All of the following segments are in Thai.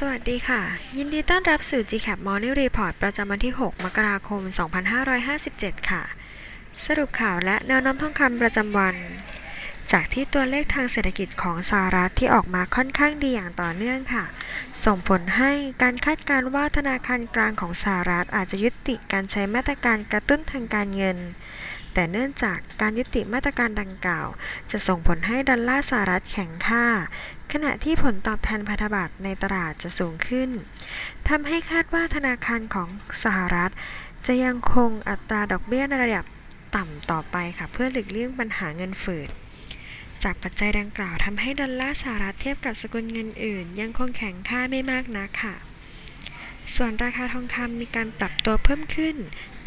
สวัสดีค่ะ ยินดีต้อนรับสู่ GCAP Morning Report ประจำวันที่ 6 มกราคม 2557 ค่ะ สรุปข่าวและแนวโน้มทองคำประจำวัน จากที่ตัวเลขทางเศรษฐกิจของสหรัฐที่ออกมาค่อนข้างดีอย่างต่อเนื่องค่ะ ส่งผลให้การคาดการณ์ว่าธนาคารกลางของสหรัฐอาจจะยุติการใช้มาตรการกระตุ้นทางการเงิน แต่เนื่องจากการยุติมาตรการดังกล่าว จะส่งผลให้ดอลลาร์สหรัฐแข็งค่า ขณะที่ผลตอบแทนพันธบัตรในตลาดจะสูงขึ้นทำให้คาดว่าธนาคารของสหรัฐ จะยังคงอัตราดอกเบี้ยในระดับต่ำต่อไปค่ะ เพื่อหลีกเลี่ยงปัญหาเงินฝืดจากปัจจัยดังกล่าวทำให้ดอลลาร์สหรัฐเทียบกับสกุลเงินอื่น ยังคงแข็งค่าไม่มากนักค่ะ ส่วนราคาทองคำมีการปรับตัวเพิ่มขึ้น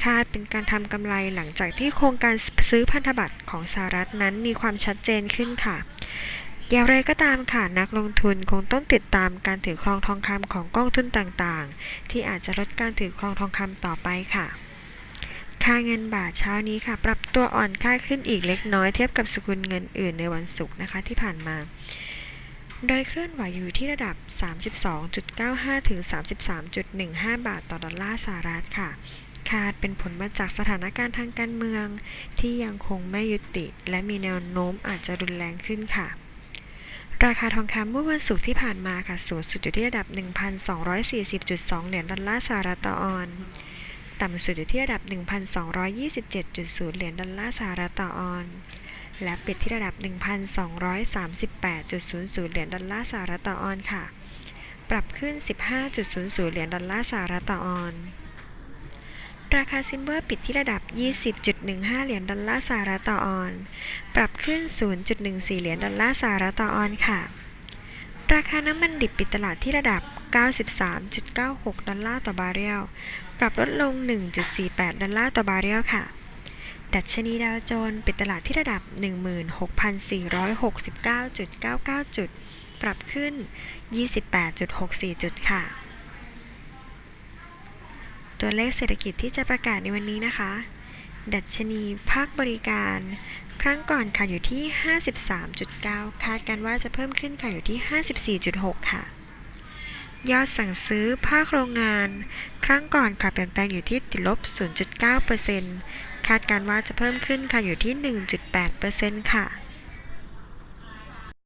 คาดเป็นการทำกำไรหลังจากที่โครงการซื้อพันธบัตรของสหรัฐนั้นมีความชัดเจนขึ้นค่ะ อย่างไรก็ตามค่ะ นักลงทุนคงต้องติดตามการถือครองทองคำของกองทุนต่างๆ ที่อาจจะลดการถือครองทองคำต่อไปค่ะ ค่าเงินบาทเช้านี้ค่ะ ปรับตัวอ่อนค่าขึ้นอีกเล็กน้อยเทียบกับสกุลเงินอื่นในวันศุกร์นะคะที่ผ่านมา โดยเคลื่อนไหวอยู่ที่ระดับ 32.95 ถึง 33.15 บาทต่อดอลลาร์สหรัฐค่ะ คาดเป็นผลมาจากสถานการณ์ทางการเมือง ที่ยังคงไม่ยุติ และมีแนวโน้มอาจจะรุนแรงขึ้นค่ะราคาทองคำเมื่อวันศุกร์ที่ผ่านมาค่ะสูงสุดอยู่ที่ระดับ 1,240.2 เหรียญดอลลาร์สหรัฐต่อออน ต่ำสุดอยู่ที่ระดับ 1,227.0 เหรียญดอลลาร์สหรัฐต่อออน และปิดที่ระดับ 1,238.00 เหรียญดอลลาร์สหรัฐต่อออนซ์ค่ะ ปรับขึ้น 15.00 เหรียญดอลลาร์สหรัฐต่อออนซ์ราคาซิลเวอร์ปิดที่ระดับ 20.15 เหรียญดอลลาร์สหรัฐต่อออน ปรับขึ้น 0.14 เหรียญดอลลาร์สหรัฐต่อออนค่ะ ราคาน้ำมันดิบปิดตลาดที่ระดับ 93.96 ดอลลาร์ต่อบาร์เรล ปรับลดลง 1.48 ดอลลาร์ต่อบาร์เรลค่ะ ดัชนีดาวโจนส์ปิดตลาดที่ระดับ 16,469.99 จุด ปรับขึ้น 28.64 จุดค่ะ ตัวเลขเศรษฐกิจที่จะประกาศในวันนี้นะคะ ดัชนีภาคบริการ ครั้งก่อนค่ะอยู่ที่ 53.9 คาดกันว่าจะเพิ่มขึ้นค่ะอยู่ที่ 54.6 ค่ะยอดสั่งซื้อภาคโรงงาน ครั้งก่อนค่ะเปลี่ยนแปลงอยู่ที่ติดลบ 0.9% คาดการว่าจะเพิ่มขึ้นค่ะอยู่ที่ 1.8%ค่ะ